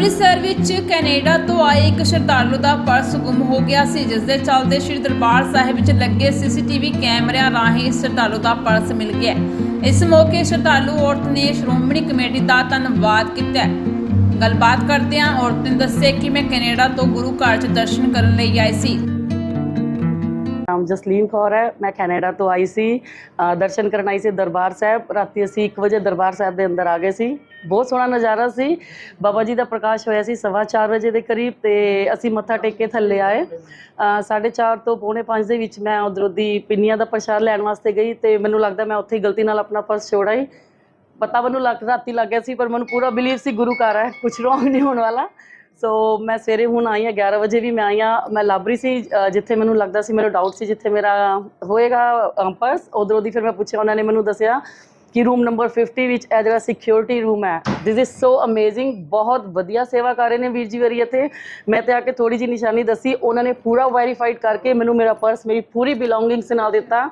ਅੰਮ੍ਰਿਤਸਰ ਵਿੱਚ ਕੈਨੇਡਾ ਤੋਂ ਆਏ ਇੱਕ ਸ਼ਰਧਾਲੂ ਦਾ ਪਰਸ ਗੁੰਮ ਹੋ ਗਿਆ ਸੀ, ਜਿਸ ਦੇ ਚੱਲਦੇ ਸ੍ਰੀ ਦਰਬਾਰ ਸਾਹਿਬ ਵਿੱਚ ਲੱਗੇ ਸੀਸੀਟੀਵੀ ਕੈਮਰਿਆਂ ਰਾਹੀਂ ਇਸ ਸ਼ਰਧਾਲੂ ਦਾ ਪਰਸ ਮਿਲ ਗਿਆ। ਇਸ ਮੌਕੇ ਸ਼ਰਧਾਲੂ ਔਰਤ ਨੇ ਸ਼੍ਰੋਮਣੀ ਕਮੇਟੀ ਦਾ ਧੰਨਵਾਦ ਕੀਤਾ। ਗੱਲਬਾਤ ਕਰਦਿਆਂ ਔਰਤ ਨੇ ਦੱਸਿਆ ਕਿ ਮੈਂ ਕੈਨੇਡਾ ਤੋਂ ਗੁਰੂ ਘਰ 'ਚ ਦਰਸ਼ਨ ਕਰਨ ਲਈ ਆਈ ਸੀ। ਨਾਮ ਜਸਲੀਨ ਕੌਰ ਹੈ। ਮੈਂ ਕੈਨੇਡਾ ਤੋਂ ਆਈ ਸੀ। ਦਰਸ਼ਨ ਕਰਨ ਆਈ ਸੀ ਦਰਬਾਰ ਸਾਹਿਬ। ਰਾਤੀ ਅਸੀਂ 1 ਵਜੇ ਦਰਬਾਰ ਸਾਹਿਬ ਦੇ ਅੰਦਰ ਆ ਗਏ ਸੀ। ਬਹੁਤ ਸੋਹਣਾ ਨਜ਼ਾਰਾ ਸੀ। ਬਾਬਾ ਜੀ ਦਾ ਪ੍ਰਕਾਸ਼ ਹੋਇਆ ਸੀ ਸਵਾ ਚਾਰ ਵਜੇ ਦੇ ਕਰੀਬ ਤੇ ਅਸੀਂ ਮੱਥਾ ਟੇਕ ਕੇ ਥੱਲੇ ਆਏ। ਅ, ਸਾਢੇ ਚਾਰ ਤੋਂ ਪੌਣੇ 5 ਦੇ ਵਿੱਚ ਮੈਂ ਉਧਰੋਂ ਦੀ ਪਿੰਨੀਆਂ ਦਾ ਪ੍ਰਸ਼ਾਦ ਲੈਣ ਵਾਸਤੇ ਗਈ ਤੇ ਮੈਨੂੰ ਲੱਗਦਾ ਮੈਂ ਉੱਥੇ ਹੀ ਗਲਤੀ ਨਾਲ ਆਪਣਾ ਪਰਸ ਛੋੜਾ ਆਈ ਪਤਾ ਮੈਨੂੰ ਲੱਗ ਰਾਤੀ ਲੱਗ ਗਿਆ ਸੀ ਪਰ ਮੈਨੂੰ ਪੂਰਾ ਬਿਲੀਵ ਸੀ ਗੁਰੂ ਘਰ ਹੈ। ਕੁਝ ਰੋਂਗ ਨਹੀਂ ਹੋਣ ਵਾਲਾ। ਸੋ ਮੈਂ ਸਵੇਰੇ ਹੁਣ ਆਈ ਹਾਂ 11 ਵਜੇ ਵੀ ਮੈਂ ਆਈ ਹਾਂ। ਮੈਂ ਲੱਭ ਰਹੀ ਸੀ ਜਿੱਥੇ ਮੈਨੂੰ ਲੱਗਦਾ ਸੀ ਮੇਰਾ ਡਾਊਟ ਸੀ, ਜਿੱਥੇ ਮੇਰਾ ਹੋਏਗਾ ਪਰਸ ਉਧਰੋਂ ਦੀ ਫਿਰ ਮੈਂ ਪੁੱਛਿਆ, ਉਹਨਾਂ ਨੇ ਮੈਨੂੰ ਦੱਸਿਆ ਕਿ ਰੂਮ ਨੰਬਰ 50 ਵਿੱਚ ਇਹ ਜਿਹੜਾ ਸਿਕਿਉਰਿਟੀ ਰੂਮ ਹੈ ਥਿਸ ਇਜ਼ ਸੋ ਅਮੇਜ਼ਿੰਗ ਬਹੁਤ ਵਧੀਆ ਸੇਵਾ ਕਰ ਰਹੇ ਨੇ ਵੀਰ ਜੀ ਵਰੀ ਇੱਥੇ। ਮੈਂ ਤੇ ਆ ਕੇ ਥੋੜੀ ਜੀ ਨਿਸ਼ਾਨੀ ਦੱਸੀ, ਉਹਨਾਂ ਨੇ ਪੂਰਾ ਵੈਰੀਫਾਈਡ ਕਰਕੇ ਮੈਨੂੰ ਮੇਰਾ ਪਰਸ ਮੇਰੀ ਪੂਰੀ ਬਿਲੋਂਗਿੰਗਸ ਨਾਲ ਦਿੱਤਾ।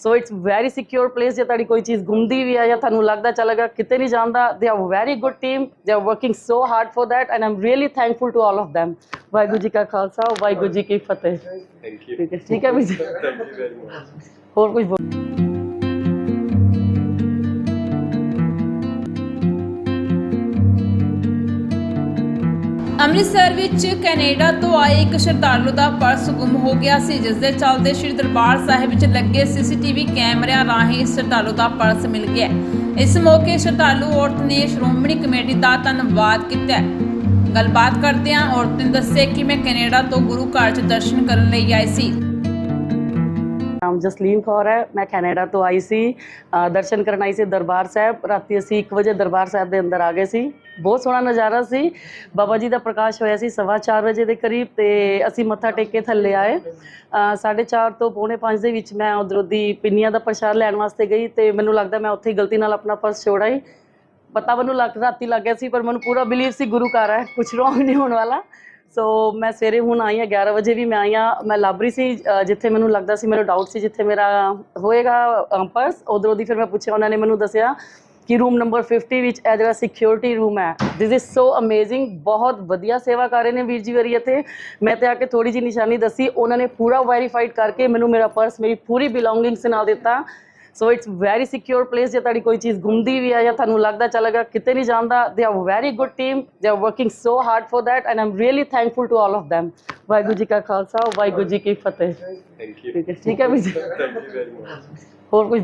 So it's very secure place ਜੇ ਤੁਹਾਡੀ ਕੋਈ ਚੀਜ਼ ਗੁੰਮਦੀ ਵੀ ਆ ਜਾਂ ਤੁਹਾਨੂੰ ਲੱਗਦਾ ਚਲੇਗਾ ਕਿਤੇ ਨਹੀਂ ਜਾਂਦਾ they are very good team they are working so hard for that and I'm really thankful to all of them. Waheguru ji ਕਾ ਖਾਲਸਾ ਵਾਹਿਗੁਰੂ ਜੀ ਕੀ ਫਤਿਹ ਠੀਕ ਹੈ ਠੀਕ ਹੈ ਵੀਰ ਜੀ ਥੈਂਕ ਯੂ ਵੈਰੀ ਹੋਰ ਕੁਝ ਅੰਮ੍ਰਿਤਸਰ ਵਿੱਚ ਕੈਨੇਡਾ ਤੋਂ ਆਏ ਇੱਕ ਸ਼ਰਧਾਲੂ ਦਾ ਪਰਸ ਗੁੰਮ ਹੋ ਗਿਆ ਸੀ, ਜਿਸ ਦੇ ਚੱਲਦੇ ਸ੍ਰੀ ਦਰਬਾਰ ਸਾਹਿਬ ਵਿੱਚ ਲੱਗੇ ਸੀਸੀਟੀਵੀ ਕੈਮਰਿਆਂ ਰਾਹੀਂ ਸ਼ਰਧਾਲੂ ਦਾ ਪਰਸ ਮਿਲ ਗਿਆ। ਇਸ ਮੌਕੇ ਸ਼ਰਧਾਲੂ ਔਰਤ ਨੇ ਸ਼੍ਰੋਮਣੀ ਕਮੇਟੀ ਦਾ ਧੰਨਵਾਦ ਕੀਤਾ। ਗੱਲਬਾਤ ਕਰਦਿਆਂ ਔਰਤ ਨੇ ਦੱਸਿਆ ਕਿ ਮੈਂ ਕੈਨੇਡਾ ਤੋਂ ਗੁਰੂ ਘਰ 'ਚ ਦਰਸ਼ਨ ਕਰਨ ਲਈ ਆਈ ਸੀ। ਨਾਮ ਜਸਲੀਨ ਕੌਰ ਹੈ। ਮੈਂ ਕੈਨੇਡਾ ਤੋਂ ਆਈ ਸੀ। ਦਰਸ਼ਨ ਕਰਨ ਆਈ ਸੀ ਦਰਬਾਰ ਸਾਹਿਬ। ਰਾਤੀ ਅਸੀਂ 1 ਵਜੇ ਦਰਬਾਰ ਸਾਹਿਬ ਦੇ ਅੰਦਰ ਆ ਗਏ ਸੀ। ਬਹੁਤ ਸੋਹਣਾ ਨਜ਼ਾਰਾ ਸੀ। ਬਾਬਾ ਜੀ ਦਾ ਪ੍ਰਕਾਸ਼ ਹੋਇਆ ਸੀ ਸਵਾ ਚਾਰ ਵਜੇ ਦੇ ਕਰੀਬ ਤੇ ਅਸੀਂ ਮੱਥਾ ਟੇਕ ਕੇ ਥੱਲੇ ਆਏ। ਅ, ਸਾਢੇ ਚਾਰ ਤੋਂ ਪੌਣੇ 5 ਦੇ ਵਿੱਚ ਮੈਂ ਉਧਰੋਂ ਦੀ ਪਿੰਨੀਆਂ ਦਾ ਪ੍ਰਸ਼ਾਦ ਲੈਣ ਵਾਸਤੇ ਗਈ ਤੇ ਮੈਨੂੰ ਲੱਗਦਾ ਮੈਂ ਉੱਥੇ ਗਲਤੀ ਨਾਲ ਆਪਣਾ ਪਰਸ ਛੋੜ ਆਈ ਪਤਾ ਮੈਨੂੰ ਲੱਗ ਰਾਤੀ ਲੱਗ ਗਿਆ ਸੀ ਪਰ ਮੈਨੂੰ ਪੂਰਾ ਬਿਲੀਵ ਸੀ ਗੁਰੂ ਘਰ ਹੈ। ਕੁਝ ਰੋਂਗ ਨਹੀਂ ਹੋਣ ਵਾਲਾ। ਸੋ ਮੈਂ ਸਵੇਰੇ ਹੁਣ ਆਈ ਹਾਂ 11 ਵਜੇ ਵੀ ਮੈਂ ਆਈ ਹਾਂ। ਮੈਂ ਲੱਭ ਰਹੀ ਸੀ ਜਿੱਥੇ ਮੈਨੂੰ ਲੱਗਦਾ ਸੀ, ਮੇਰਾ ਡਾਊਟ ਸੀ ਜਿੱਥੇ ਮੇਰਾ ਹੋਏਗਾ ਪਰਸ ਉਧਰੋਂ ਦੀ ਫਿਰ ਮੈਂ ਪੁੱਛਿਆ, ਉਹਨਾਂ ਨੇ ਮੈਨੂੰ ਦੱਸਿਆ ਕਿ ਰੂਮ ਨੰਬਰ 50 ਵਿੱਚ ਇਹ ਜਿਹੜਾ ਸਿਕਿਉਰਿਟੀ ਰੂਮ ਹੈ ਥਿਸ ਇਜ਼ ਸੋ ਅਮੇਜ਼ਿੰਗ ਬਹੁਤ ਵਧੀਆ ਸੇਵਾ ਕਰ ਰਹੇ ਨੇ ਵੀਰ ਜੀ ਵਰੀ ਇੱਥੇ। ਮੈਂ ਤੇ ਆ ਕੇ ਥੋੜੀ ਜੀ ਨਿਸ਼ਾਨੀ ਦੱਸੀ, ਉਹਨਾਂ ਨੇ ਪੂਰਾ ਵੈਰੀਫਾਈਡ ਕਰਕੇ ਮੈਨੂੰ ਮੇਰਾ ਪਰਸ ਮੇਰੀ ਪੂਰੀ ਬਿਲੋਂਗਿੰਗਸ ਨਾਲ ਦਿੱਤਾ। So it's very secure place ਜੇ ਤੁਹਾਡੀ ਕੋਈ ਚੀਜ਼ ਗੁੰਮਦੀ ਵੀ ਆ ਜਾਂ ਤੁਹਾਨੂੰ ਲੱਗਦਾ ਚੱਲ ਗਿਆ ਕਿਤੇ ਨਹੀਂ ਜਾਂਦਾ they are very good team they are working so hard for that and I'm really thankful to all of them. Waheguru ji ਕਾ ਖਾਲਸਾ ਵਾਹਿਗੁਰੂ ਜੀ ਕੀ ਫਤਿਹ। ਥੈਂਕ ਯੂ ਠੀਕ ਹੈ ਵੀ ਜੀ। ਹੋਰ ਕੁਝ